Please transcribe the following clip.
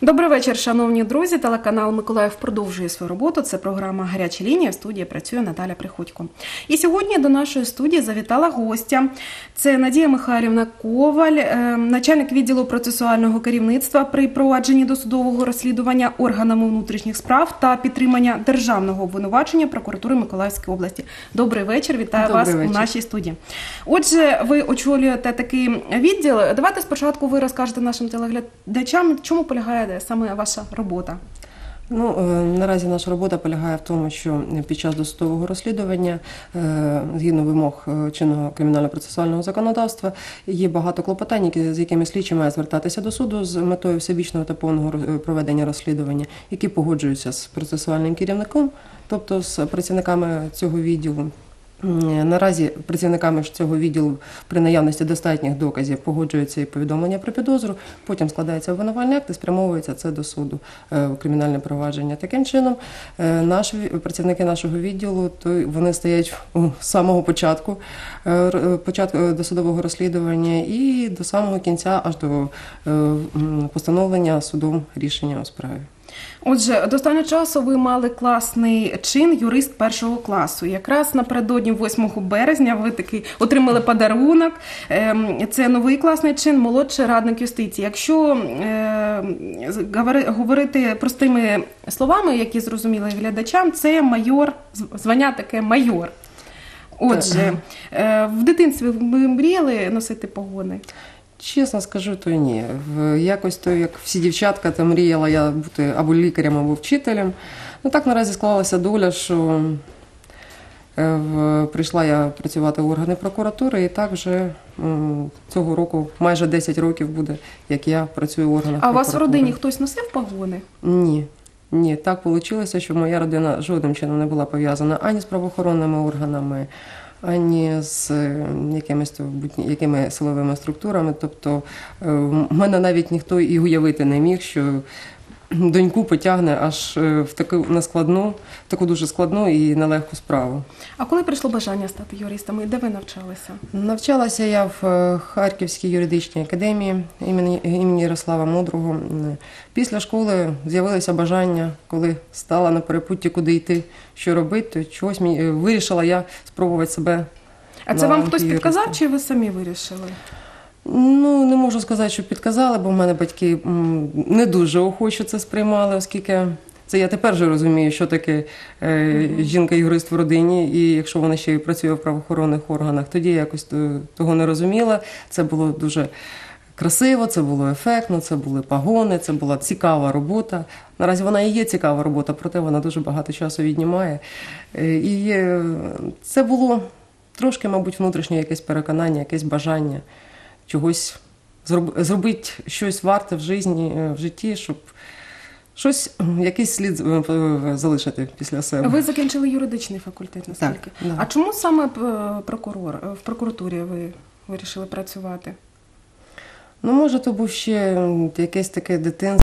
Добрий вечір, шановні друзі. Телеканал Миколаїв продовжує свою роботу. Це програма Гаряча лінія. В студії працює Наталя Приходько. І сьогодні до нашої студії завітала гостя. Це Надія Михайлівна Коваль, е, начальник відділу процесуального керівництва при провадженні досудового розслідування органами внутрішніх справ та підтримання державного обвинувачення прокуратури Миколаївської області. Добрий вечір. Вітаю Добрий вас у нашій студії. Отже, ви очолюєте такий відділ. Давайте спочатку ви розкажете нашим телеглядачам, чому полягає саме ваша робота. Ну, е, наразі наша робота полягає в тому, що під час досудового розслідування, е, згідно вимог е, чинного кримінально-процесуального законодавства, є багато клопотань, з якими слідчий має звертатися до суду з метою всебічного та повного проведення розслідування, які погоджуються з процесуальним керівником, тобто з працівниками цього відділу. Наразі працівниками цього відділу при наявності достатніх доказів погоджується і повідомлення про підозру. Потім складається обвинувальний акт і спрямовується це до суду е, у кримінальне провадження. Таким чином, е, наші працівники нашого відділу, то вони стоять у самого початку е, е, початку е, досудового розслідування і до самого кінця, аж до е, постановлення судом рішення у справі. Отже, до останнього часу ви мали класний чин юрист першого класу. Якраз напередодні 8 березня ви такий отримали подарунок. Ем, Це новий класний чин, молодший радник юстиції. Якщо е, говорити простими словами, які зрозуміли глядачам, це майор, зв- звання таке майор. Отже, е, в дитинстві ви мріяли носити погони? Чесно скажу, то ні. Якось то, як всі дівчатка, то мріяла я бути або лікарем, або вчителем. Ну так наразі склалася доля, що е, прийшла я працювати в органи прокуратури, і так вже цього року майже 10 років буде, як я працюю в органах А у вас в родині хтось носив погони? Ні. Ні, так вийшло, що моя родина жодним чином не була пов'язана ані з правоохоронними органами, ані з е, якимись якими силовими структурами. Тобто е, в мене навіть ніхто і уявити не міг, що доньку потягне аж е, в таку нескладну, в таку дуже складну і нелегку справу. А коли прийшло бажання стати юристом і де ви навчалися? Навчалася я в е, Харківській юридичній академії імені, імені Ярослава Мудрого. Після школи з'явилося бажання, коли стала на перепутті, куди йти, що робити, чогось мені е, вирішила я спробувати себе. А це вам хтось юриста. підказав, чи ви самі вирішили? Ну, не можу сказати, що підказали, бо в мене батьки не дуже охоче це сприймали, оскільки це я тепер вже розумію, що таке е, жінка-юрист в родині, і якщо вона ще й працює в правоохоронних органах, тоді я якось то- того не розуміла. Це було дуже красиво, це було ефектно, це були пагони, це була цікава робота. Наразі вона і є цікава робота, проте вона дуже багато часу віднімає. Е, І це було трошки, мабуть, внутрішнє якесь переконання, якесь бажання чогось зробити щось варте в житті, в житті, щоб щось, якийсь слід е, е, залишити після себе. Ви закінчили юридичний факультет, наскільки? да. А чому саме е, прокурор е, в прокуратурі ви вирішили працювати? Ну, може, то був ще якесь таке дитинство.